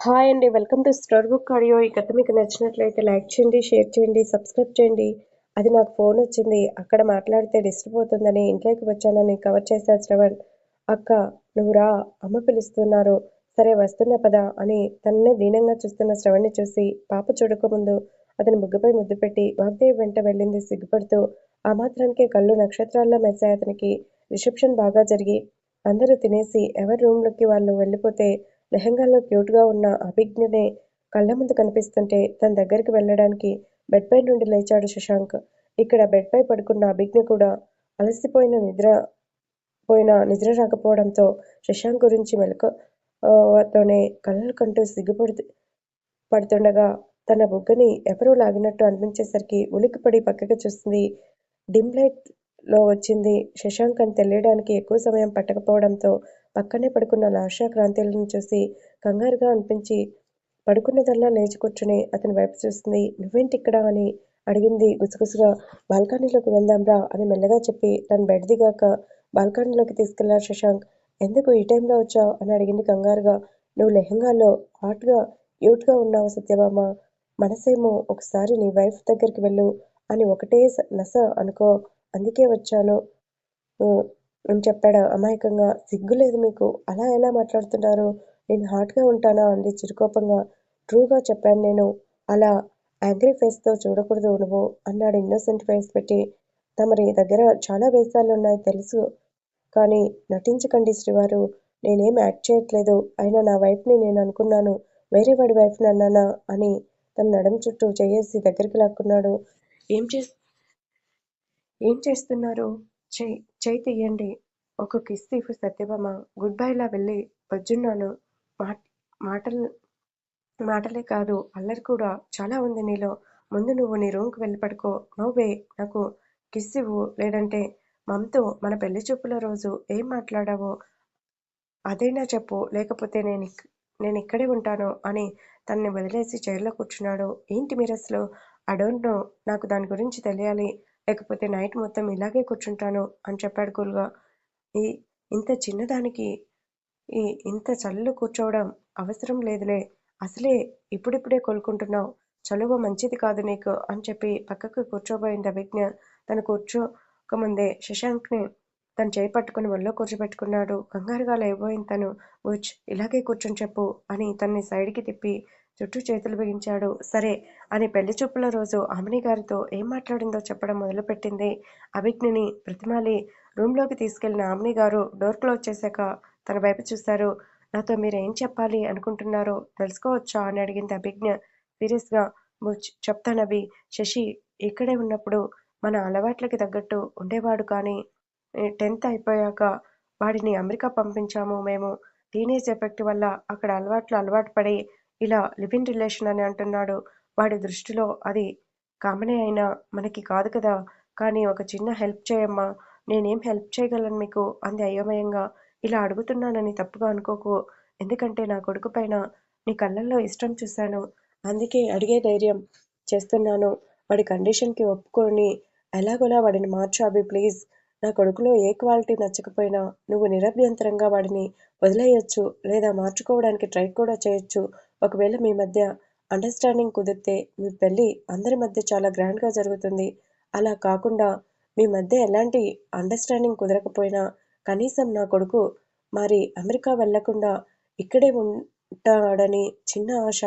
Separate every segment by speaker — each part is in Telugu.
Speaker 1: హాయ్ అండి welcome to store book audio. ఈ కథ మీకు నచ్చినట్లయితే లైక్ చేయండి షేర్ చేయండి సబ్స్క్రైబ్ చేయండి. అది నాకు ఫోన్ వచ్చింది అక్కడ మాట్లాడితే డిస్టర్బ్ అవుతుందని ఇంట్లోకి వచ్చానని కవర్ చేశాడు శ్రవణ్. అక్క నువ్వు రా అమ్మ పిలుస్తున్నారు. సరే వస్తున్నా పదా అని తననే దీనంగా చూస్తున్న శ్రవణ్ని చూసి పాప చూడకముందు అతని ముగ్గుపై ముద్దు పెట్టి వాగ్దేవి వెంట వెళ్ళింది సిగ్గుపడుతూ. ఆ మాత్రానికే కళ్ళు నక్షత్రాల్లో మెరిశాయి అతనికి. రిసెప్షన్ బాగా జరిగి అందరూ తినేసి ఎవరి రూమ్లోకి వాళ్ళు వెళ్ళిపోతే లెహంగాలో క్యూట్గా ఉన్న అభిజ్ఞనే కళ్ళ ముందు కనిపిస్తుంటే తన దగ్గరికి వెళ్ళడానికి బెడ్ పై నుండి లేచాడు శశాంక్. ఇక్కడ బెడ్ పై పడుకున్న అభిజ్ఞ కూడా అలసిపోయిన నిద్ర పోయిన నిద్ర రాకపోవడంతో శశాంక్ గురించి మెలకుతోనే కళ్ళలు కంటూ సిగ్గుపడు పడుతుండగా తన బుగ్గని ఎవరో లాగినట్టు అనిపించేసరికి ఉలిక్కిపడి పక్కకి చూస్తుంది డిమ్ లైట్లో వచ్చింది శశాంక్ అని తెలియడానికి ఎక్కువ సమయం పట్టకపోవడంతో పక్కనే పడుకున్న లాషా క్రాంతిలను చూసి కంగారుగా అనిపించి పడుకున్నదల్లా లేచి కూర్చుని అతని వైపు చూస్తుంది. నువ్వేంటి ఇక్కడ అని అడిగింది గుసగుసగా. బాల్కనీలోకి వెళ్దాంరా అని మెల్లగా చెప్పి తను బెడ్ దిగాక బాల్కనీలోకి తీసుకెళ్ళారు శశాంక్. ఎందుకు ఈ టైంలో వచ్చావు? అని అడిగింది కంగారుగా. నువ్వు లెహంగాలో హాట్గా యూట్గా ఉన్నావు సత్యభామ. మనసేమో ఒకసారి నీ వైఫ్ దగ్గరికి వెళ్ళు. అని ఒకటే నస అనుకో. అందుకే వచ్చాను. అని చెప్పాడు. అమాయకంగా సిగ్గు లేదు మీకు. అలా ఎలా మాట్లాడుతున్నారు? నేను హాట్గా ఉంటానా? అంది చిరుకోపంగా. ట్రూగా చెప్పాను నేను. అలా యాంగ్రీ ఫేస్తో చూడకూడదు నువ్వు అన్నాడు ఇన్నోసెంట్ ఫేస్ పెట్టి. తమరి దగ్గర చాలా వేషాలు ఉన్నాయి తెలుసు. కానీ నటించకండి శ్రీవారు. నేనేం యాక్ట్ చేయట్లేదు. అయినా నా వైఫ్ని నేను అనుకున్నాను. వేరే వాడి వైఫ్ని అన్నానా? అని తన నడం చుట్టూ చేయేసి దగ్గరికి లాక్కున్నాడు. ఏం చే ఏం చేస్తున్నారు? చేయి చెయ్యి తీయండి. ఒక కిస్ ఇవ్వు సత్యభామ. గుడ్ బైలా వెళ్ళి వచ్చున్నాను మాటలు మాటలే కాదు అల్లరి కూడా చాలా ఉంది నీలో. ముందు నువ్వు నీ రూమ్కి వెళ్ళి పడుకో. నోవే నాకు కిస్ ఇవ్వు. లేదంటే మమ్తో మన పెళ్ళి చూపుల రోజు ఏం మాట్లాడావో అదైనా చెప్పు. లేకపోతే నేను నేను ఇక్కడే ఉంటాను అని తనని వదిలేసి చైర్లో కూర్చున్నాడు. ఏంటి మీరు అసలు? ఐ డోంట్ నో నాకు దాని గురించి తెలియాలి. లేకపోతే నైట్ మొత్తం ఇలాగే కూర్చుంటాను అని చెప్పాడు కూల్గా. ఈ ఇంత చిన్నదానికి ఈ ఇంత చల్లు కూర్చోవడం అవసరం లేదులే. అసలే ఇప్పుడిప్పుడే కోలుకుంటున్నావు. చలువ మంచిది కాదు నీకు అని చెప్పి పక్కకు కూర్చోబోయింది అభిజ్ఞ. తను కూర్చోకముందే శశాంక్ని తను చేయి పట్టుకుని ఒళ్ళో కూర్చోబెట్టుకున్నాడు. కంగారుగా లేబోయింది తను. బుచ్ ఇలాగే కూర్చొని చెప్పు అని తన్ని సైడ్కి తిప్పి చుట్టూ చేతులు బిగించాడు. సరే అని పెళ్ళి చూపుల రోజు అమని గారితో ఏం మాట్లాడిందో చెప్పడం మొదలుపెట్టింది. అభిజ్ఞని ప్రతిమాలి రూమ్లోకి తీసుకెళ్ళిన అమని గారు డోర్ క్లోజ్ చేశాక తన వైపు చూశారు. నాతో మీరు ఏం చెప్పాలి అనుకుంటున్నారో తెలుసుకోవచ్చా అని అడిగింది అభిజ్ఞ. సీరియస్గా చెప్తానవి శశి ఇక్కడే ఉన్నప్పుడు మన అలవాట్లకి తగ్గట్టు ఉండేవాడు కానీ టెన్త్ అయిపోయాక వాడిని అమెరికా పంపించాము మేము. టీనేజ్ ఎఫెక్ట్ వల్ల అక్కడ అలవాట్లు అలవాటు పడి ఇలా లివ్ ఇన్ రిలేషన్ అని అంటున్నాడు. వాడి దృష్టిలో అది కామనే అయినా మనకి కాదు కదా. కానీ ఒక చిన్న హెల్ప్ చేయమ్మా. నేనేం హెల్ప్ చేయగలను మీకు? అంది అయోమయంగా. ఇలా అడుగుతున్నానని తప్పుగా అనుకోకు. ఎందుకంటే నా కొడుకు పైన నీ కళ్ళల్లో ఇష్టం చూశాను. అందుకే అడిగే ధైర్యం చేస్తున్నాను. వాడి కండిషన్కి ఒప్పుకొని ఎలాగోలా వాడిని మార్చాబి ప్లీజ్. నా కొడుకులో ఏ క్వాలిటీ నచ్చకపోయినా నువ్వు నిరభ్యంతరంగా వాడిని వదిలేయొచ్చు లేదా మార్చుకోవడానికి ట్రై కూడా చేయొచ్చు. ఒకవేళ మీ మధ్య అండర్స్టాండింగ్ కుదిరితే మీ పెళ్ళి అందరి మధ్య చాలా గ్రాండ్గా జరుగుతుంది. అలా కాకుండా మీ మధ్య ఎలాంటి అండర్స్టాండింగ్ కుదరకపోయినా కనీసం నా కొడుకు మరి అమెరికా వెళ్ళకుండా ఇక్కడే ఉంటాడని చిన్న ఆశ.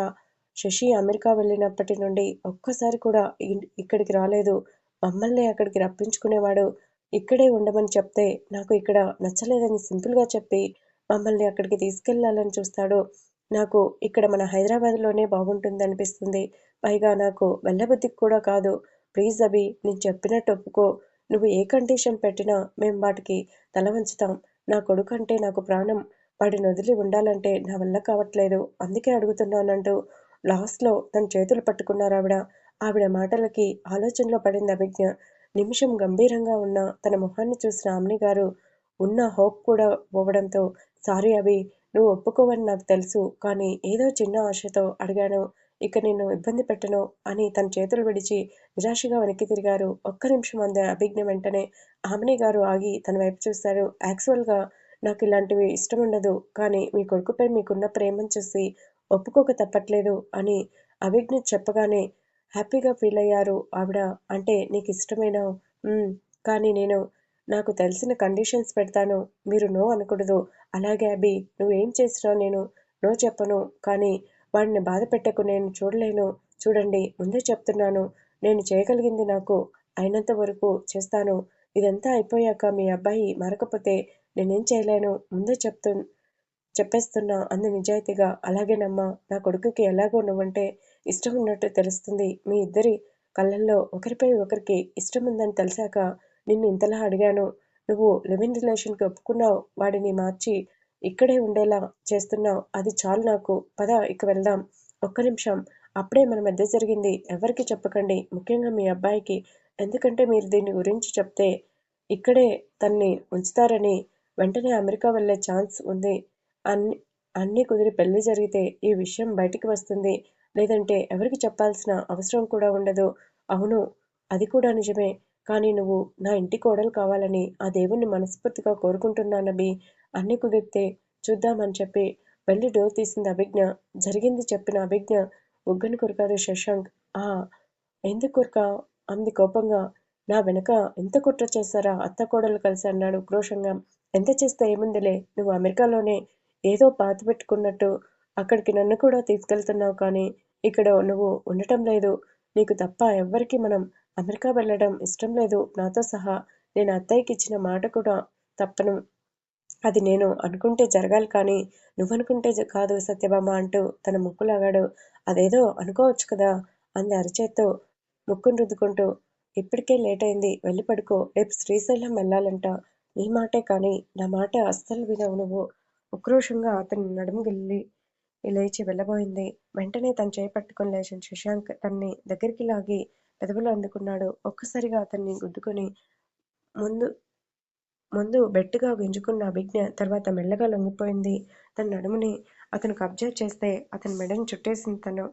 Speaker 1: శశి అమెరికా వెళ్ళినప్పటి నుండి ఒక్కసారి కూడా ఇక్కడికి రాలేదు. మమ్మల్ని అక్కడికి రప్పించుకునేవాడు ఇక్కడే ఉండమని చెప్తే నాకు ఇక్కడ నచ్చలేదని సింపుల్గా చెప్పి మమ్మల్ని అక్కడికి తీసుకెళ్ళాలని చూస్తాడు. నాకు ఇక్కడ మన హైదరాబాద్లోనే బాగుంటుంది అనిపిస్తుంది. పైగా నాకు వెళ్ళబుద్ధికి కూడా కాదు. ప్లీజ్ అభి నేను చెప్పినట్టు ఒప్పుకో. నువ్వు ఏ కండిషన్ పెట్టినా మేము వాటికి తల వంచుతాం. నా కొడుకు అంటే నాకు ప్రాణం. వాడిని వదిలి ఉండాలంటే నా వల్ల కావట్లేదు. అందుకే అడుగుతున్నానంటూ లాస్ట్లో తన చేతులు పట్టుకున్నారు ఆవిడ. ఆవిడ మాటలకి ఆలోచనలో పడింది అభిజ్ఞ. నిమిషం గంభీరంగా ఉన్న తన మొహాన్ని చూసిన అమ్ని గారు ఉన్న హోప్ కూడా పోవడంతో సారీ అభి నువ్వు ఒప్పుకోవని నాకు తెలుసు కానీ ఏదో చిన్న ఆశతో అడిగాను ఇక నిన్ను ఇబ్బంది పెట్టను అని తన చేతులు విడిచి నిరాశగా వెనక్కి తిరిగారు. ఒక్క నిమిషం అందే అభిజ్ఞ వెంటనే ఆమెని గారు ఆగి తన వైపు చూశారు. యాక్చువల్గా నాకు ఇలాంటివి ఇష్టం ఉండదు కానీ మీ కొడుకుపై మీకున్న ప్రేమను చూసి ఒప్పుకోక తప్పట్లేదు అని అభిజ్ఞ చెప్పగానే హ్యాపీగా ఫీల్ అయ్యారు ఆవిడ. అంటే నీకు ఇష్టమైన కానీ నేను నాకు తెలిసిన కండిషన్స్ పెడతాను. మీరు నో అనకూడదు. అలాగే అభి నువ్వేం చేసినా నేను నో చెప్పను. కానీ వాడిని బాధ పెట్టకు నేను చూడలేను. చూడండి ముందే చెప్తున్నాను. నేను చేయగలిగింది నాకు అయినంత వరకు చేస్తాను. ఇదంతా అయిపోయాక మీ అబ్బాయి మరకపోతే నేనేం చేయలేను. ముందే చెప్తు చెప్పేస్తున్నా అంది నిజాయితీగా. అలాగేనమ్మా నా కొడుకుకి ఎలాగో నువ్వంటే ఇష్టం ఉన్నట్టు తెలుస్తుంది. మీ ఇద్దరి కళ్ళల్లో ఒకరిపై ఒకరికి ఇష్టం ఉందని తెలిసాక నిన్ను ఇంతలా అడిగాను. నువ్వు లివిన్ రిలేషన్కి ఒప్పుకున్నావు. వాడిని మార్చి ఇక్కడే ఉండేలా చేస్తున్నావు. అది చాలు నాకు. పద ఇక వెళ్దాం. ఒక్క నిమిషం. అప్పుడే మన మధ్య జరిగింది. ఎవరికి చెప్పకండి. ముఖ్యంగా మీ అబ్బాయికి. ఎందుకంటే మీరు దీని గురించి చెప్తే ఇక్కడే తన్ని ఉంచుతారని వెంటనే అమెరికా వెళ్ళే ఛాన్స్ ఉంది. అన్ని అన్నీ కుదిరి పెళ్ళి జరిగితే ఈ విషయం బయటికి వస్తుంది. లేదంటే ఎవరికి చెప్పాల్సిన అవసరం కూడా ఉండదు. అవును అది కూడా నిజమే. కానీ నువ్వు నా ఇంటి కోడలు కావాలని ఆ దేవుణ్ణి మనస్ఫూర్తిగా కోరుకుంటున్నానబి అన్నీ కుదిరితే చూద్దామని చెప్పి వెళ్ళి డోర్ తీసింది అభిజ్ఞ. జరిగింది చెప్పిన అభిజ్ఞ ఉగ్గని కొరికాడు శశాంక్. ఆ ఎందుకు కొరక? అంది కోపంగా. నా వెనక ఎంత కుట్ర చేస్తారా అత్త కోడలు కలిసి అన్నాడు క్రోషంగా. ఎంత చేస్తే ఏముందిలే? నువ్వు అమెరికాలోనే ఏదో పాత పెట్టుకున్నట్టు అక్కడికి నన్ను కూడా తీసుకెళ్తున్నావు కానీ ఇక్కడ నువ్వు ఉండటం లేదు. నీకు తప్ప ఎవ్వరికి మనం అమెరికా వెళ్ళడం ఇష్టం లేదు. నాతో సహా నేను అత్తయ్యకి ఇచ్చిన మాట కూడా తప్పను. అది నేను అనుకుంటే జరగాలి కానీ నువ్వనుకుంటే కాదు సత్యభామ అంటూ తన ముక్కు లాగాడు అదేదో అనుకోవచ్చు కదా అంది అరిచేత్తో ముక్కును రుద్దుకుంటూ. ఇప్పటికే లేట్ అయింది. వెళ్ళి పడుకో. రేపు శ్రీశైలం వెళ్ళాలంట. నీ మాటే కానీ నా మాట అస్సలు వినవు నువ్వు. ఉక్రోషంగా అతని నడుము గిల్లి లేచి వెళ్ళబోయింది. వెంటనే తన చేయి పట్టుకొని లేచిన శశాంక్ తన్ని దగ్గరికి లాగి పెదవులు అందుకున్నాడు. ఒక్కసారిగా అతన్ని గుద్దుకొని ముందు ముందు బెట్టుగా గుంజుకున్న అభిజ్ఞ తర్వాత మెల్లగా లొంగిపోయింది. తన నడుముని అతను కబ్జా చేస్తే అతని మెడని చుట్టేసింది తను.